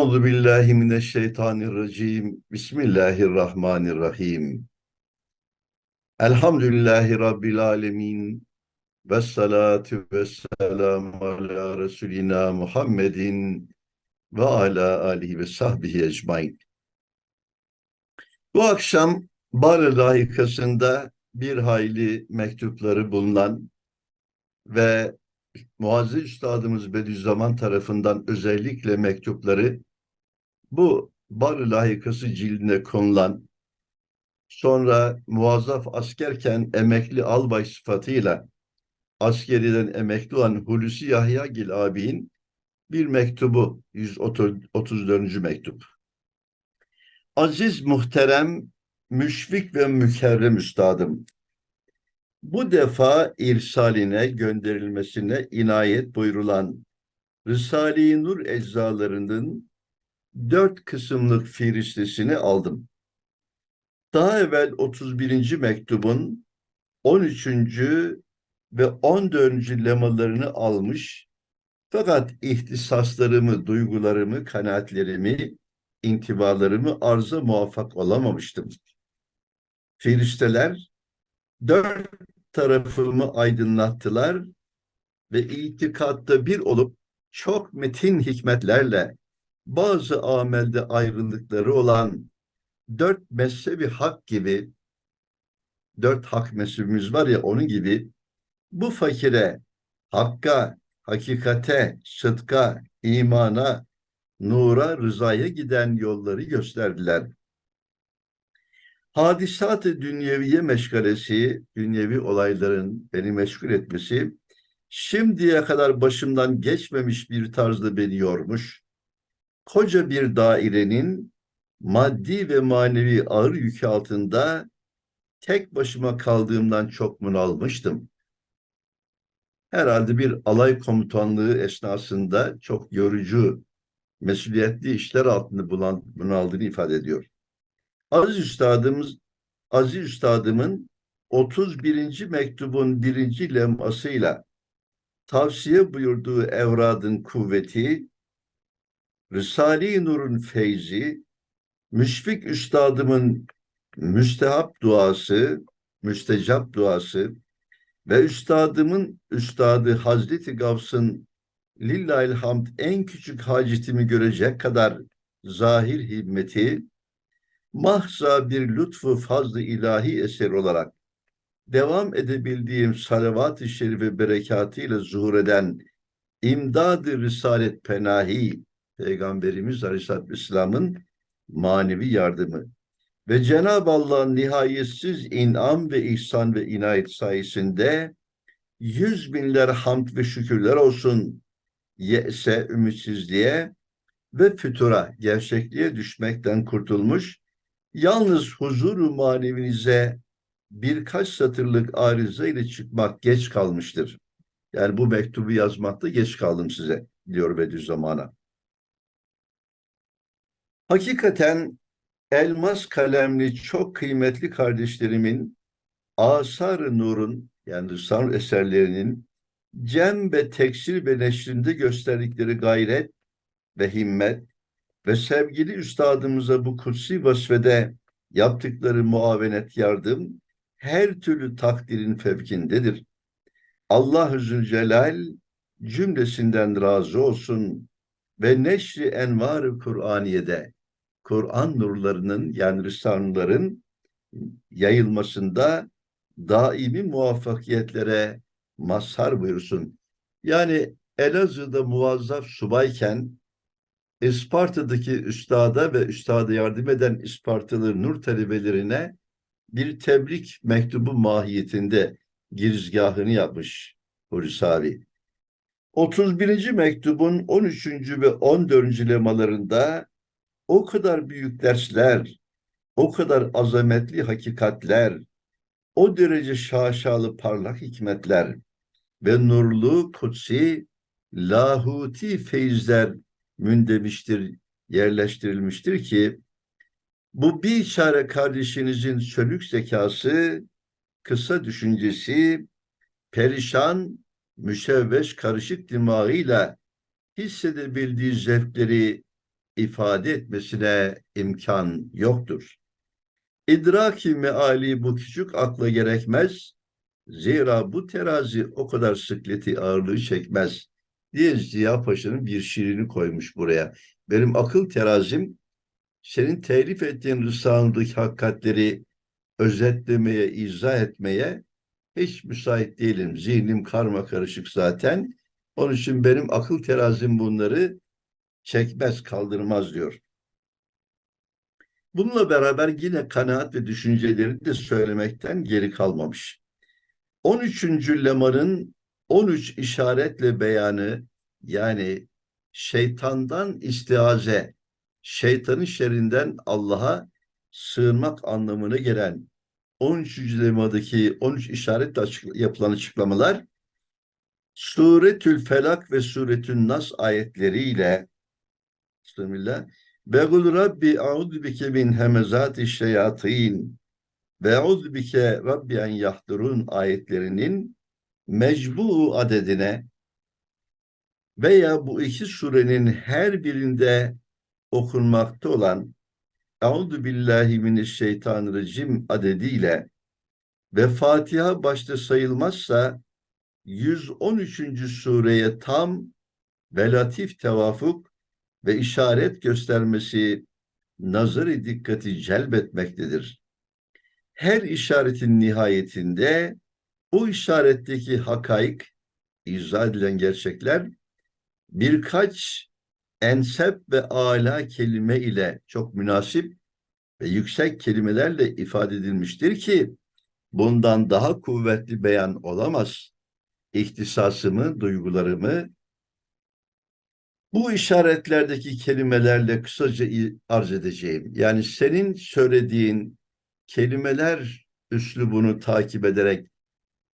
Euzu billahi mineşşeytanirracim. Bismillahirrahmanirrahim. Elhamdülillahi rabbil alamin. Ve salatu ve selamu ala Resulina Muhammedin ve ala alihi ve sahbihi ecmain. Bu akşam Bari layıkasında bir hayli mektupları bulunan ve Muazzez Üstadımız Bediüzzaman tarafından özellikle mektupları bu Bari layıkası cildine konulan sonra muazzaf askerken emekli albay sıfatıyla askeriden emekli olan Hulusi Yahyagil abinin bir mektubu 134. mektup. Aziz muhterem, müşfik ve mükerrem üstadım. Bu defa irsaline gönderilmesine inayet buyurulan Risale-i Nur eczalarının dört kısımlık firistesini aldım. Daha evvel 31. mektubun 13. ve 14. lemalarını almış fakat ihtisaslarımı, duygularımı, kanaatlerimi, intibalarımı arza muvaffak olamamıştım. Firisteler dört tarafımı aydınlattılar ve itikatta bir olup çok metin hikmetlerle bazı amelde ayrılıkları olan dört mezhebi hak gibi dört hak mezhebimiz var ya onun gibi bu fakire hakka, hakikate, sıdka, imana, nura, rızaya giden yolları gösterdiler. Hadisat-ı dünyeviye meşgalesi, dünyevi olayların beni meşgul etmesi, şimdiye kadar başımdan geçmemiş bir tarzda beni yormuş. Koca bir dairenin maddi ve manevi ağır yükü altında tek başıma kaldığımdan çok bunalmıştım. Herhalde bir alay komutanlığı esnasında çok yorucu, mesuliyetli işler altında bunaldığını ifade ediyor. Aziz Üstadımız, Aziz Üstadımın 31. mektubun birinci lemasıyla tavsiye buyurduğu evradın kuvveti, Risale-i Nur'un feyzi, Müşfik Üstadımın müstehap duası, müstecap duası ve Üstadımın Üstadı Hazreti Gavs'ın Lillahil hamd en küçük hacetimi görecek kadar zahir himmeti, mahza bir lütfu fazlı ilahi eser olarak devam edebildiğim salavat-ı şerife berekatıyla zuhur eden imdad-ı risalet penahi Peygamberimiz Aleyhisselatü Vesselam'ın manevi yardımı ve Cenab-ı Allah'ın nihayetsiz inam ve ihsan ve inayet sayesinde yüz binler hamd ve şükürler olsun yese, ümitsizliğe ve fütura, gerçekliğe düşmekten kurtulmuş Yalnız huzuru manevinize birkaç satırlık arıza ile çıkmak geç kalmıştır. Yani bu mektubu yazmakta geç kaldım size diyor Bediüzzaman'a. Hakikaten elmas kalemli çok kıymetli kardeşlerimin Asar-ı Nur'un yani sanr eserlerinin cem ve teksir ve neşrinde gösterdikleri gayret ve himmet ve sevgili üstadımıza bu kutsi vasfede yaptıkları muavenet yardım her türlü takdirin fevkindedir. Allah-u Zülcelal cümlesinden razı olsun ve neşri envar-ı Kur'aniye'de Kur'an nurlarının yani Risale'lerin yayılmasında daimi muvaffakiyetlere mazhar buyursun. Yani Elazığ'da muvazzaf subayken Isparta'daki üstada ve üstada yardım eden Ispartalı Nur talebelerine bir tebrik mektubu mahiyetinde girizgahını yapmış Hulusi abi. 31. mektubun 13. ve 14. lemalarında o kadar büyük dersler, o kadar azametli hakikatler, o derece şaşalı parlak hikmetler ve nurlu, kutsi, lahuti feyizler mündemiştir, yerleştirilmiştir ki bu bir çare kardeşinizin sönük zekası, kısa düşüncesi, perişan, müşevveş, karışık dimağıyla hissedebildiği zevkleri ifade etmesine imkan yoktur. İdraki meali bu küçük akla gerekmez. Zira bu terazi o kadar sıkleti ağırlığı çekmez diye Ziya Paşa'nın bir şiirini koymuş buraya. Benim akıl terazim senin telif ettiğin Risale'deki hakikatleri özetlemeye, izah etmeye hiç müsait değilim. Zihnim karma karışık zaten. Onun için benim akıl terazim bunları çekmez, kaldırmaz diyor. Bununla beraber yine kanaat ve düşünceleri de söylemekten geri kalmamış. 13. lemanın 13 işaretle beyanı yani şeytandan istiaze, şeytanın şerrinden Allah'a sığınmak anlamına gelen 13. lemadaki 13 işaretle açık, yapılan açıklamalar Suretül Felak ve Suretül Nas ayetleriyle Bismillah Begul Rabbi a'udhu bike min hemezati şeyatin ve a'udhu bike Rabbi en yahdurun ayetlerinin mecbu adedine veya bu iki surenin her birinde okunmakta olan Euzu billahi mineşşeytanirracim adediyle ve Fatiha başta sayılmazsa 113. sureye tam ve latif tevafuk ve işaret göstermesi nazarı dikkati celbetmektedir. Her işaretin nihayetinde o işaretteki hakaik, izah edilen gerçekler birkaç ensep ve ala kelime ile çok münasip ve yüksek kelimelerle ifade edilmiştir ki bundan daha kuvvetli beyan olamaz. İhtisasımı, duygularımı bu işaretlerdeki kelimelerle kısaca arz edeceğim. Yani senin söylediğin kelimeler üslubunu takip ederek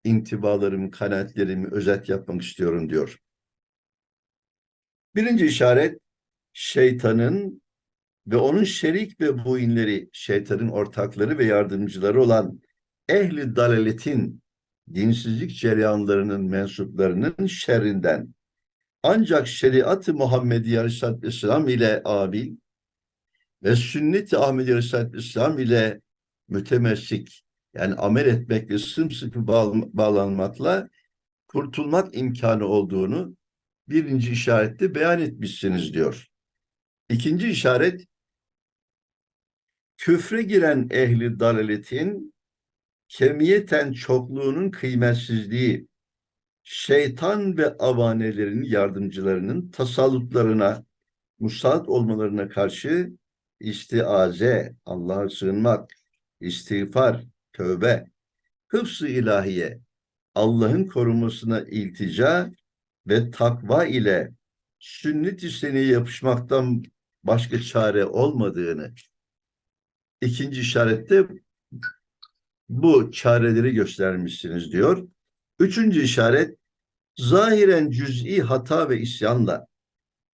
intibalarımı, kanaatlerimi özet yapmak istiyorum diyor. Birinci işaret şeytanın ve onun şerik ve buinleri, şeytanın ortakları ve yardımcıları olan ehli dalaletin dinsizlik cereyanlarının mensuplarının şerrinden ancak şeriat-ı Muhammedi Aleyhisselatü Vesselam ile abil ve sünnet-i Ahmedi Aleyhisselatü Vesselam ile mütemessik yani amel etmekle sımsıkı bağlanmakla kurtulmak imkanı olduğunu birinci işarette beyan etmişsiniz diyor. İkinci işaret küfre giren ehli dalaletin kemiyeten çokluğunun kıymetsizliği, şeytan ve avanelerin yardımcılarının tasallutlarına musallat olmalarına karşı istiaze, Allah'a sığınmak, istiğfar, tövbe, hıfz-ı ilahiye, Allah'ın korumasına iltica ve takva ile sünnet-i seneye yapışmaktan başka çare olmadığını ikinci işarette bu çareleri göstermişsiniz diyor. Üçüncü işaret zahiren cüz'i hata ve isyanla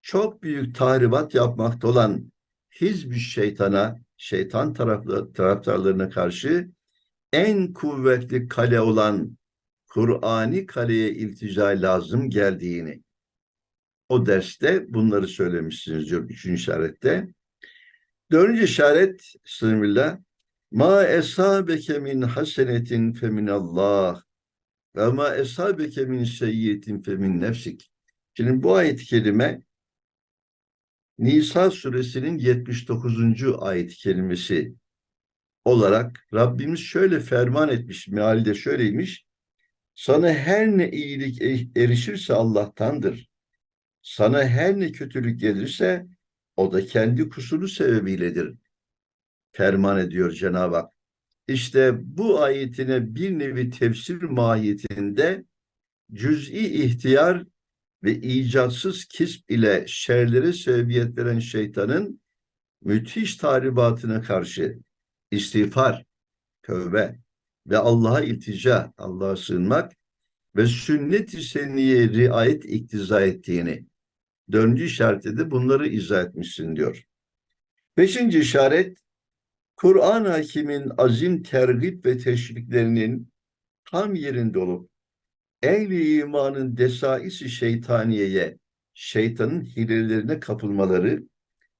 çok büyük tahribat yapmakta olan hizb şeytana, şeytan taraflı, taraftarlarına karşı en kuvvetli kale olan Kur'ani kaleye iltica lazım geldiğini. O derste bunları söylemişsiniz diyor üçüncü işarette. Dördüncü işaret Bismillah. Ma esabeke min hasenetin feminallah ve ma esabeke min seyyiyetin femin nefsik. Şimdi bu ayet-i kerime Nisa suresinin 79. ayet kelimesi olarak Rabbimiz şöyle ferman etmiş, mealde şöyleymiş. Sana her ne iyilik e, erişirse Allah'tandır. Sana her ne kötülük gelirse o da kendi kusuru sebebiyledir. Ferman ediyor Cenab-ı Hak. İşte bu ayetine bir nevi tefsir mahiyetinde cüz'i ihtiyar ve icatsız kisp ile şerlere sebebiyet veren şeytanın müthiş tahribatına karşı istiğfar, tövbe ve Allah'a iltica, Allah'a sığınmak ve sünnet-i senniye riayet iktiza ettiğini dördüncü işarette de bunları izah etmişsin diyor. Beşinci işaret Kur'an hakimin azim tergip ve teşviklerinin tam yerinde olup ehli imanın desaisi şeytaniyeye, şeytanın hilelerine kapılmaları,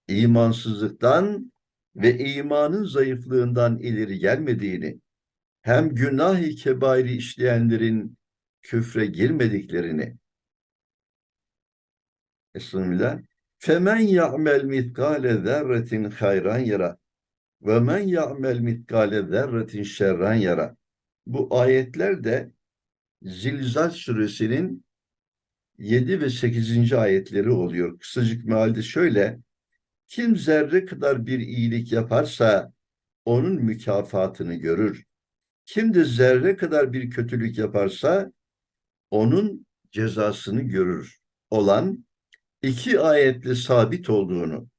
imansızlıktan ve imanın zayıflığından ileri gelmediğini, hem günah-ı kebairi işleyenlerin küfre girmediklerini. Bismillah. Femen ya'mel mitkale zerretin hayran yara ve men ya'mel mitkale zerretin şerran yara. Bu ayetler de Zilzal suresinin 7 ve 8. ayetleri oluyor. Kısacık mealde şöyle, kim zerre kadar bir iyilik yaparsa onun mükafatını görür. Kim de zerre kadar bir kötülük yaparsa onun cezasını görür olan iki ayetle sabit olduğunu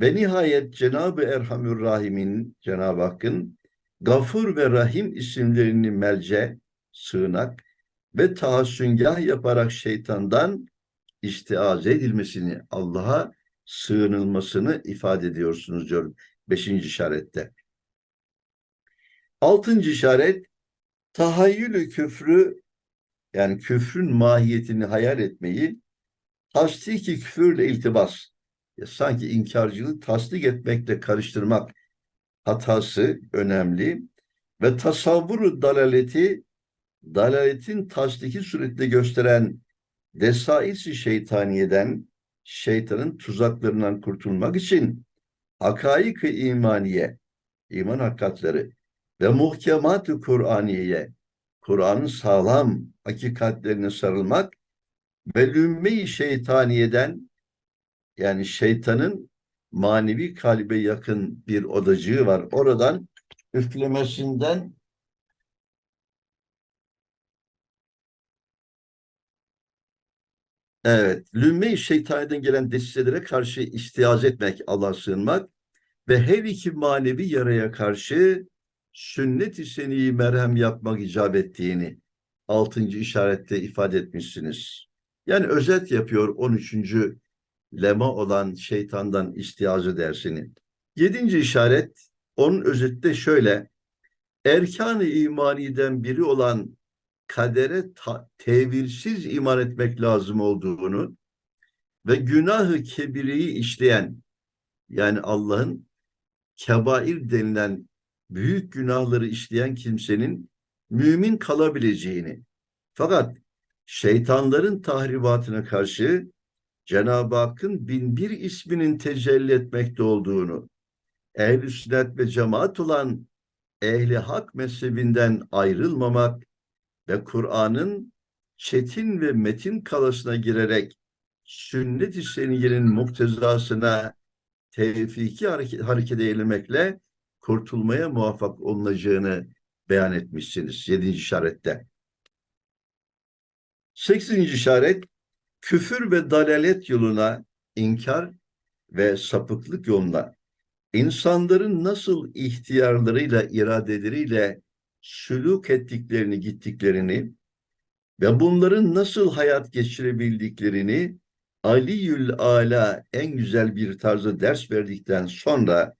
ve nihayet Cenab-ı Erhamür Rahim'in, Cenab-ı Hakk'ın Gafur ve Rahim isimlerini melce, sığınak ve tahassüngah yaparak şeytandan istiaze edilmesini, Allah'a sığınılmasını ifade ediyorsunuz diyorum. Beşinci işarette. Altıncı işaret, tahayyülü küfrü yani küfrün mahiyetini hayal etmeyi tasdiki küfürle iltibas sanki inkarcılığı tasdik etmekle karıştırmak hatası önemli. Ve tasavvuru dalaleti dalaletin tasdiki suretinde gösteren desaisi şeytaniyeden şeytanın tuzaklarından kurtulmak için hakaik-ı imaniye iman hakikatleri ve muhkemat-ı Kur'aniye Kur'an'ın sağlam hakikatlerine sarılmak ve lümme-i şeytaniyeden yani şeytanın manevi kalbe yakın bir odacığı var. Oradan üflemesinden Evet, lümme-i şeytaniden gelen desiselere karşı istiyaz etmek, Allah'a sığınmak ve her iki manevi yaraya karşı sünnet-i seniyi merhem yapmak icap ettiğini altıncı işarette ifade etmişsiniz. Yani özet yapıyor 13. lema olan şeytandan istiyazı dersini. Yedinci işaret onun özette şöyle erkan-ı imaniden biri olan kadere tevilsiz iman etmek lazım olduğunu ve günahı kebiriyi işleyen yani Allah'ın kebair denilen büyük günahları işleyen kimsenin mümin kalabileceğini fakat şeytanların tahribatına karşı Cenab-ı Hakk'ın bin bir isminin tecelli etmekte olduğunu, ehl-i sünnet ve cemaat olan ehli hak mezhebinden ayrılmamak ve Kur'an'ın çetin ve metin kalasına girerek sünnet-i seniyenin muktezasına tevfiki hareket, hareket eylemekle kurtulmaya muvaffak olunacağını beyan etmişsiniz yedinci işarette. Sekizinci işaret küfür ve dalalet yoluna inkar ve sapıklık yoluna insanların nasıl ihtiyarlarıyla, iradeleriyle sülük ettiklerini, gittiklerini ve bunların nasıl hayat geçirebildiklerini Aliyül Ala en güzel bir tarzda ders verdikten sonra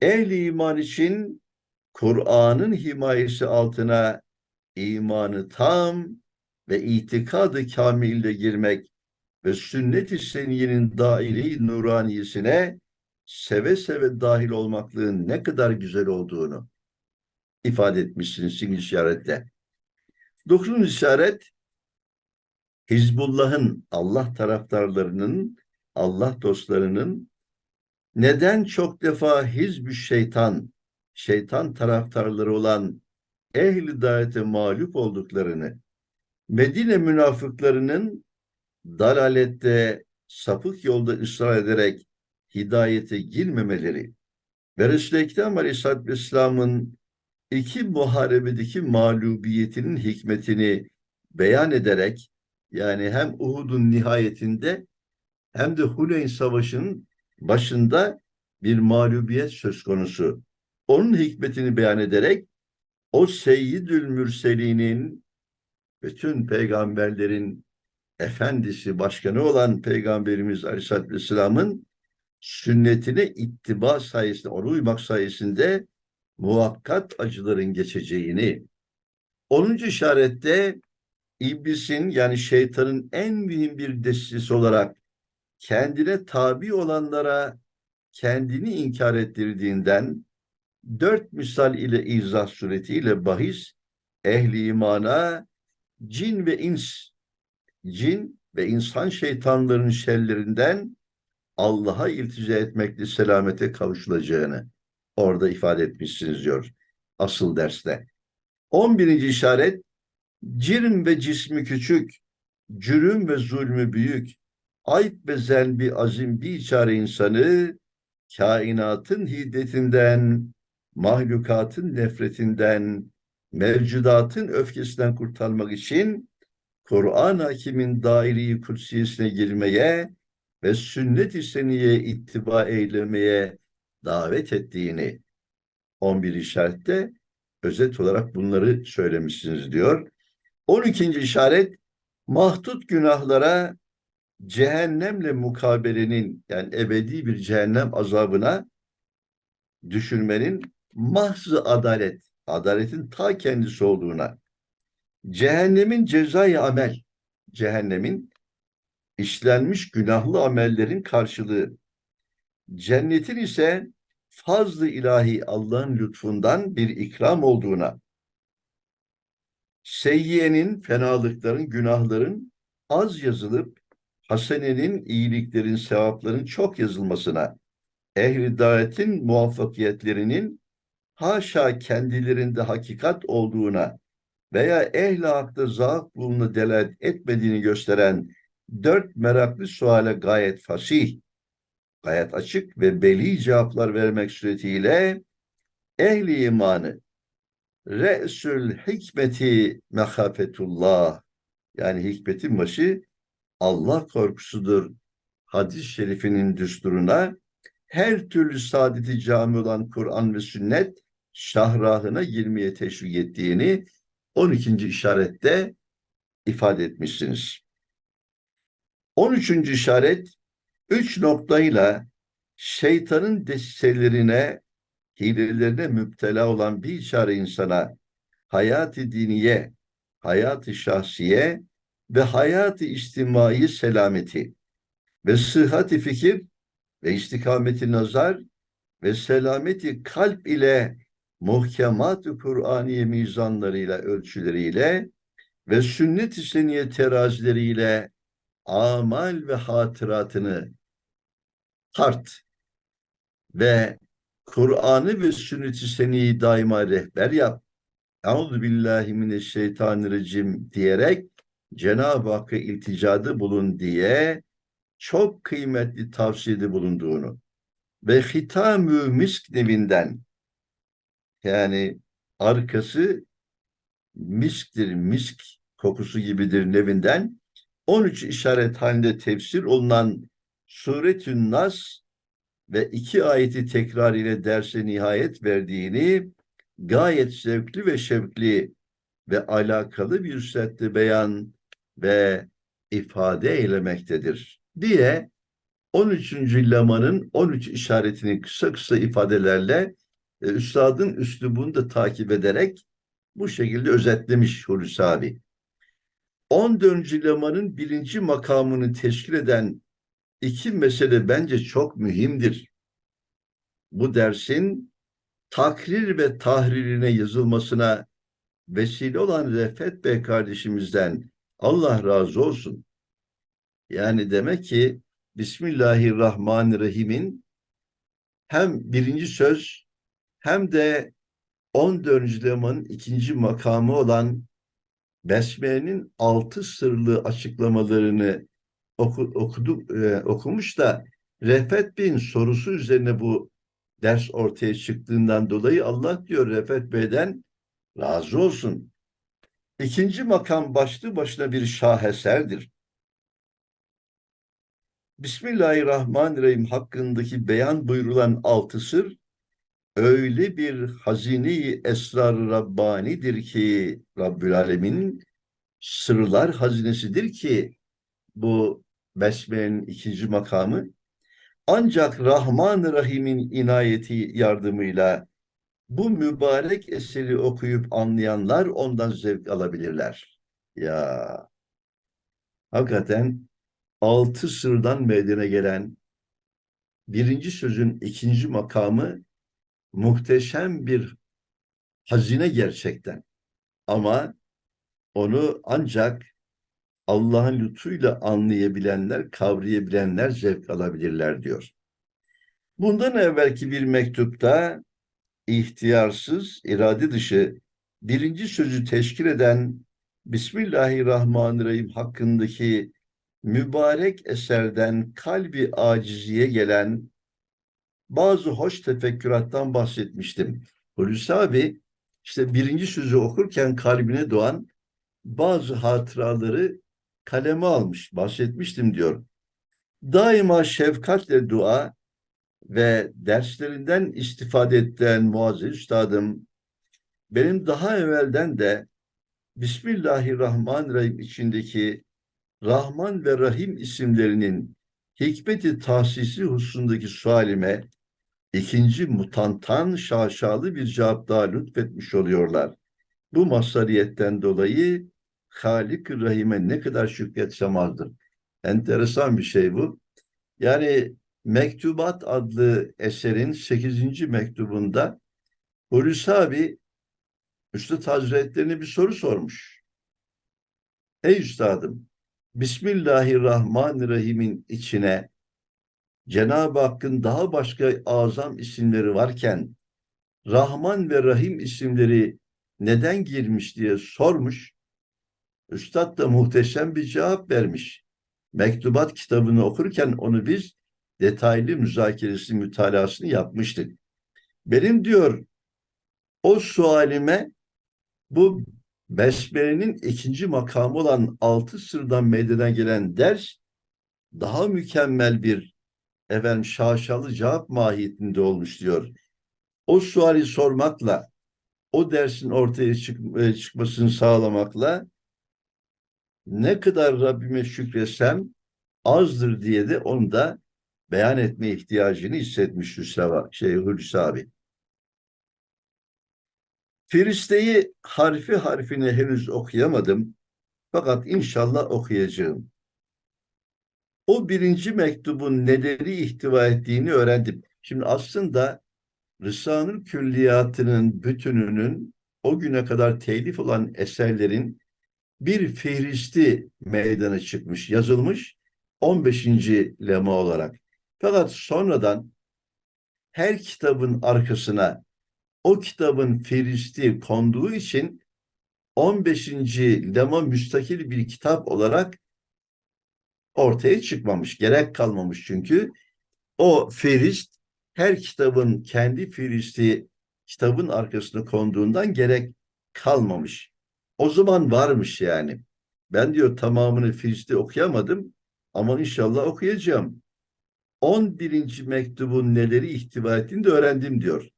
ehli iman için Kur'an'ın himayesi altına imanı tam ve itikadı kamilde girmek ve sünnet-i seniyenin daire nuraniyesine seve seve dahil olmaklığın ne kadar güzel olduğunu ifade etmişsiniz sizin işarette. Dokuzuncu işaret Hizbullah'ın Allah taraftarlarının Allah dostlarının neden çok defa hizbü şeytan şeytan taraftarları olan ehli daete mağlup olduklarını Medine münafıklarının dalalette sapık yolda ısrar ederek hidayete girmemeleri ve Resul-i Ekrem Aleyhisselatü iki muharebedeki mağlubiyetinin hikmetini beyan ederek yani hem Uhud'un nihayetinde hem de Huneyn Savaşı'nın başında bir mağlubiyet söz konusu. Onun hikmetini beyan ederek o Seyyidül Mürselin'in bütün peygamberlerin efendisi, başkanı olan Peygamberimiz Aleyhisselatü Vesselam'ın sünnetine ittiba sayesinde, onu uymak sayesinde muhakkat acıların geçeceğini, 10. işarette iblisin yani şeytanın en mühim bir destisi olarak kendine tabi olanlara kendini inkar ettirdiğinden dört misal ile izah suretiyle bahis ehli imana cin ve ins cin ve insan şeytanların şerlerinden Allah'a iltica etmekle selamete kavuşulacağını orada ifade etmişsiniz diyor asıl derste. 11. işaret cirm ve cismi küçük, cürüm ve zulmü büyük, ayıp ve zenbi azim bir çare insanı kainatın hiddetinden, mahlukatın nefretinden, mevcudatın öfkesinden kurtarmak için Kur'an hakimin daire-i kutsiyesine girmeye ve sünnet-i seniyye ittiba eylemeye davet ettiğini 11 işarette özet olarak bunları söylemişsiniz diyor. 12. işaret mahdut günahlara cehennemle mukabelenin yani ebedi bir cehennem azabına düşürmenin mahzı adalet, adaletin ta kendisi olduğuna, cehennemin cezai amel, cehennemin işlenmiş günahlı amellerin karşılığı, cennetin ise fazlı ilahi Allah'ın lütfundan bir ikram olduğuna, seyyiyenin, fenalıkların, günahların az yazılıp hasenenin, iyiliklerin, sevapların çok yazılmasına, ehli davetin muvaffakiyetlerinin haşa kendilerinde hakikat olduğuna veya ehli hakta zaaf bulunu delalet etmediğini gösteren dört meraklı suale gayet fasih, gayet açık ve belli cevaplar vermek suretiyle ehli imanı re'sül hikmeti mehafetullah yani hikmetin başı Allah korkusudur hadis-i şerifinin düsturuna her türlü saadeti cami olan Kur'an ve sünnet şahrahına girmeye teşvik ettiğini 12. işarette ifade etmişsiniz. 13. işaret üç noktayla şeytanın destelerine, hilelerine müptela olan bir çare insana hayat-ı diniye, hayat-ı şahsiye ve hayat-ı içtimai selameti ve sıhhat-i fikir ve istikameti nazar ve selameti kalp ile muhkemat-ı Kur'aniye mizanlarıyla, ölçüleriyle ve sünnet-i seniye terazileriyle amal ve hatıratını tart ve Kur'an'ı ve sünnet-i seniyi daima rehber yap. Euzu billahi mineşşeytanirracim diyerek Cenab-ı Hakk'a ilticada bulun diye çok kıymetli tavsiyede bulunduğunu ve hitamü misk nevinden yani arkası misktir, misk kokusu gibidir nevinden 13 işaret halinde tefsir olunan Suretün Nas ve iki ayeti tekrar ile derse nihayet verdiğini gayet zevkli ve şevkli ve alakalı bir sette beyan ve ifade eylemektedir diye 13. lamanın 13 işaretini kısa kısa ifadelerle e, üstadın üslubunu da takip ederek bu şekilde özetlemiş Hulusi abi. 14. lamanın birinci makamını teşkil eden iki mesele bence çok mühimdir. Bu dersin takrir ve tahririne yazılmasına vesile olan Refet Bey kardeşimizden Allah razı olsun. Yani demek ki Bismillahirrahmanirrahim'in hem birinci söz hem de 14. lemanın ikinci makamı olan Besmele'nin altı sırlı açıklamalarını oku, okudu, e, okumuş da Refet Bey'in sorusu üzerine bu ders ortaya çıktığından dolayı Allah diyor Refet Bey'den razı olsun. İkinci makam başlı başına bir şaheserdir. Bismillahirrahmanirrahim hakkındaki beyan buyurulan altı sır öyle bir hazine esrar Rabbani'dir ki Rabbül Alemin sırlar hazinesidir ki bu Besmele'nin ikinci makamı ancak Rahman Rahim'in inayeti yardımıyla bu mübarek eseri okuyup anlayanlar ondan zevk alabilirler. Ya hakikaten altı sırdan meydana gelen birinci sözün ikinci makamı muhteşem bir hazine gerçekten. Ama onu ancak Allah'ın lütfuyla anlayabilenler, kavrayabilenler zevk alabilirler diyor. Bundan evvelki bir mektupta ihtiyarsız, irade dışı birinci sözü teşkil eden Bismillahirrahmanirrahim hakkındaki mübarek eserden kalbi aciziye gelen bazı hoş tefekkürattan bahsetmiştim. Hulusi abi işte birinci sözü okurken kalbine doğan bazı hatıraları kaleme almış, bahsetmiştim diyor. Daima şefkatle dua ve derslerinden istifade ettiğin muazzez üstadım, benim daha evvelden de Bismillahirrahmanirrahim içindeki Rahman ve Rahim isimlerinin hikmeti tahsisi hususundaki sualime ikinci mutantan şaşalı bir cevap daha lütfetmiş oluyorlar. Bu masariyetten dolayı Halik Rahim'e ne kadar şükretsem azdır. Enteresan bir şey bu. Yani Mektubat adlı eserin 8. mektubunda Hulusi abi Üstad Hazretlerine bir soru sormuş. Ey üstadım, Bismillahirrahmanirrahim'in içine Cenab-ı Hakk'ın daha başka azam isimleri varken Rahman ve Rahim isimleri neden girmiş diye sormuş. Üstad da muhteşem bir cevap vermiş. Mektubat kitabını okurken onu biz detaylı müzakeresi, mütalasını yapmıştık. Benim diyor o sualime bu Besmele'nin ikinci makamı olan altı sırdan meydana gelen ders daha mükemmel bir efendim şaşalı cevap mahiyetinde olmuş diyor. O suali sormakla o dersin ortaya çık e, çıkmasını sağlamakla ne kadar Rabbime şükretsem azdır diye de onu da beyan etme ihtiyacını hissetmiş Hüsava, şey Hulusi abi. Firiste'yi harfi harfine henüz okuyamadım. Fakat inşallah okuyacağım. O birinci mektubun neleri ihtiva ettiğini öğrendim. Şimdi aslında Rısanül Külliyatı'nın bütününün o güne kadar telif olan eserlerin bir fihristi meydana çıkmış, yazılmış 15. lema olarak. Fakat sonradan her kitabın arkasına o kitabın fihristi konduğu için 15. lema müstakil bir kitap olarak ortaya çıkmamış. Gerek kalmamış çünkü o ferist her kitabın kendi firisti kitabın arkasına konduğundan gerek kalmamış. O zaman varmış yani. Ben diyor tamamını firisti okuyamadım ama inşallah okuyacağım. 11. mektubun neleri ihtiva ettiğini de öğrendim diyor.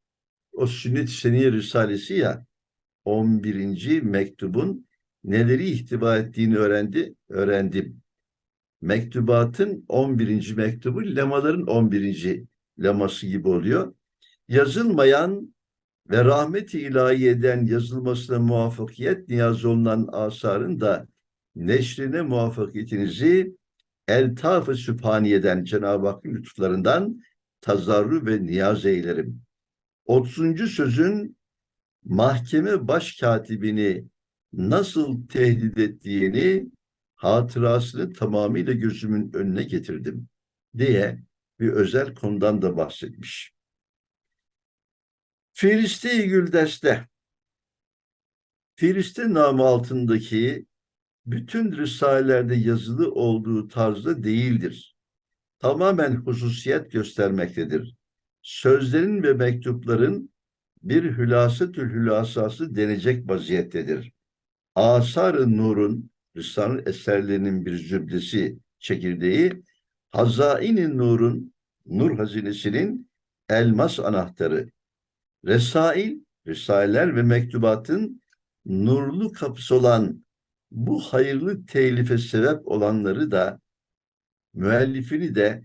O Sünnet-i Seniye Risalesi ya 11. mektubun neleri ihtiva ettiğini öğrendi, öğrendim. Mektubatın 11. mektubu lemaların 11. leması gibi oluyor. Yazılmayan ve rahmeti ilahiyeden yazılmasına muvaffakiyet niyaz olunan asarın da neşrine muvaffakiyetinizi eltaf-ı sübhaniyeden Cenab-ı Hakk'ın lütuflarından tazarru ve niyaz eylerim. 30. sözün mahkeme başkatibini nasıl tehdit ettiğini hatırasını tamamıyla gözümün önüne getirdim diye bir özel konudan da bahsetmiş. Firiste-i Güldeste Firiste namı altındaki bütün risalelerde yazılı olduğu tarzda değildir. Tamamen hususiyet göstermektedir. Sözlerin ve mektupların bir hülasatül hülasası denecek vaziyettedir. Asar-ı Nur'un Risale eserlerinin bir zübdesi çekirdeği, Hazain-i Nur'un, Nur hazinesinin elmas anahtarı. Resail, Risaleler ve mektubatın nurlu kapısı olan bu hayırlı telife sebep olanları da müellifini de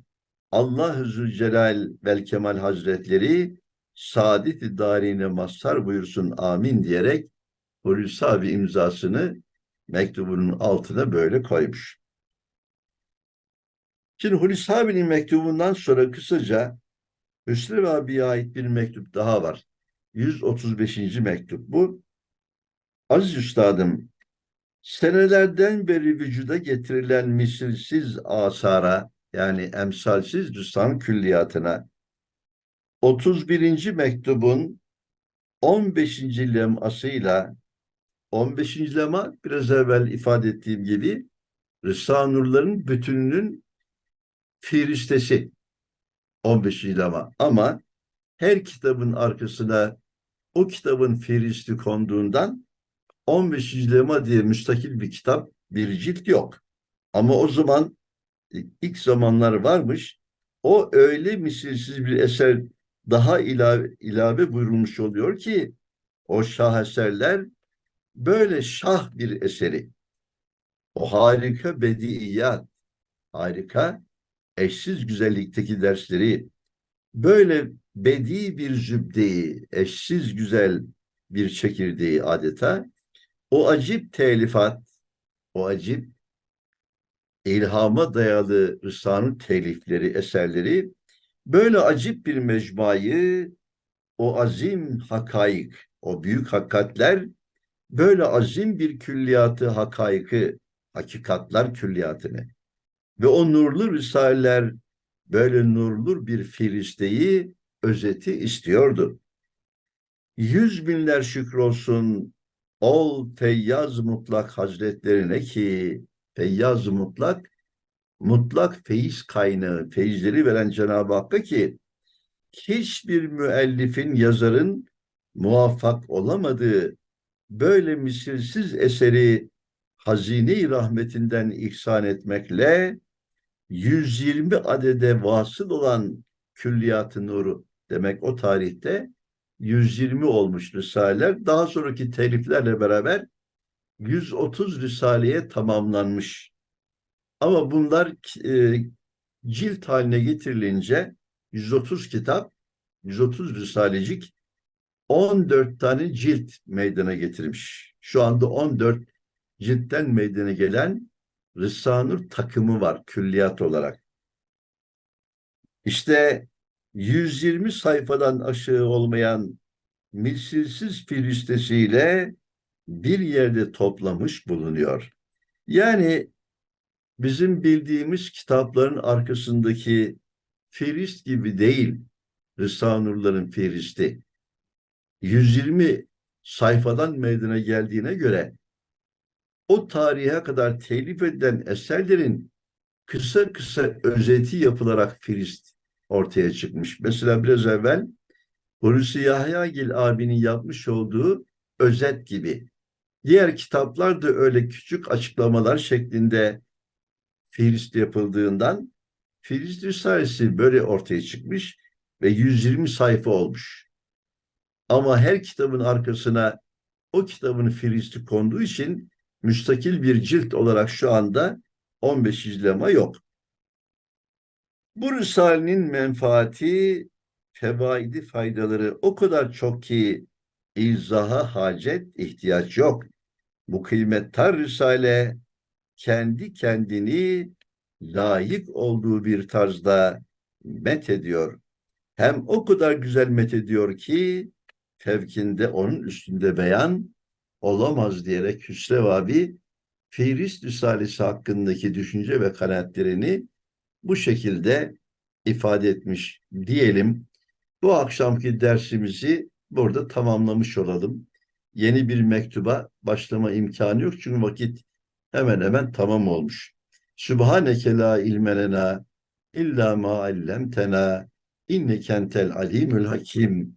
Allah-u Zülcelal vel Kemal Hazretleri saadet-i darine mazhar buyursun amin diyerek Hulusi imzasını mektubunun altına böyle koymuş. Şimdi Hulusi abinin mektubundan sonra kısaca Hüsrev abiye ait bir mektup daha var. 135. mektup bu. Aziz Üstadım, senelerden beri vücuda getirilen misilsiz asara yani emsalsiz rüstan külliyatına 31. mektubun 15. lemasıyla 15. lema biraz evvel ifade ettiğim gibi Rısa Nurların bütününün firistesi 15. lema ama her kitabın arkasına o kitabın firisti konduğundan 15. lema diye müstakil bir kitap bir cilt yok. Ama o zaman ilk zamanlar varmış. O öyle misilsiz bir eser daha ilave, ilave buyurulmuş oluyor ki o şah eserler böyle şah bir eseri. O harika bediiyat, harika eşsiz güzellikteki dersleri böyle bedi bir zübdeyi, eşsiz güzel bir çekirdeği adeta o acip telifat, o acip ilhama dayalı Rısa'nın telifleri, eserleri böyle acip bir mecmuayı o azim hakaik, o büyük hakikatler böyle azim bir külliyatı hakaiki, hakikatlar külliyatını ve o nurlu risaleler böyle nurlu bir firisteyi özeti istiyordu. Yüz binler şükür olsun ol Feyyaz Mutlak Hazretlerine ki Feyyaz Mutlak mutlak feyiz kaynağı, feyizleri veren Cenab-ı Hakk'a ki hiçbir müellifin, yazarın muvaffak olamadığı böyle misilsiz eseri hazine-i rahmetinden ihsan etmekle 120 adede vasıl olan külliyat-ı nuru demek o tarihte 120 olmuş risaleler daha sonraki teliflerle beraber 130 risaleye tamamlanmış. Ama bunlar e, cilt haline getirilince 130 kitap, 130 risalecik 14 tane cilt meydana getirmiş. Şu anda 14 ciltten meydana gelen Risale-i takımı var külliyat olarak. İşte 120 sayfadan aşağı olmayan misilsiz firistesiyle bir yerde toplamış bulunuyor. Yani bizim bildiğimiz kitapların arkasındaki firist gibi değil Risale-i Nur'ların firisti. 120 sayfadan meydana geldiğine göre o tarihe kadar telif edilen eserlerin kısa kısa özeti yapılarak firist ortaya çıkmış. Mesela biraz evvel Hulusi Yahyagil abinin yapmış olduğu özet gibi. Diğer kitaplar da öyle küçük açıklamalar şeklinde firist yapıldığından Firist Risalesi böyle ortaya çıkmış ve 120 sayfa olmuş. Ama her kitabın arkasına o kitabın firisti konduğu için müstakil bir cilt olarak şu anda 15 izlema yok. Bu Risale'nin menfaati, fevaidi faydaları o kadar çok ki izaha hacet, ihtiyaç yok. Bu kıymettar Risale kendi kendini layık olduğu bir tarzda met ediyor. Hem o kadar güzel met ediyor ki fevkinde onun üstünde beyan olamaz diyerek Hüsrev abi Firist Risalesi hakkındaki düşünce ve kanaatlerini bu şekilde ifade etmiş diyelim. Bu akşamki dersimizi burada tamamlamış olalım. Yeni bir mektuba başlama imkanı yok çünkü vakit hemen hemen tamam olmuş. Sübhaneke la ilme lena illa ma allemtena inneke entel alimul hakim.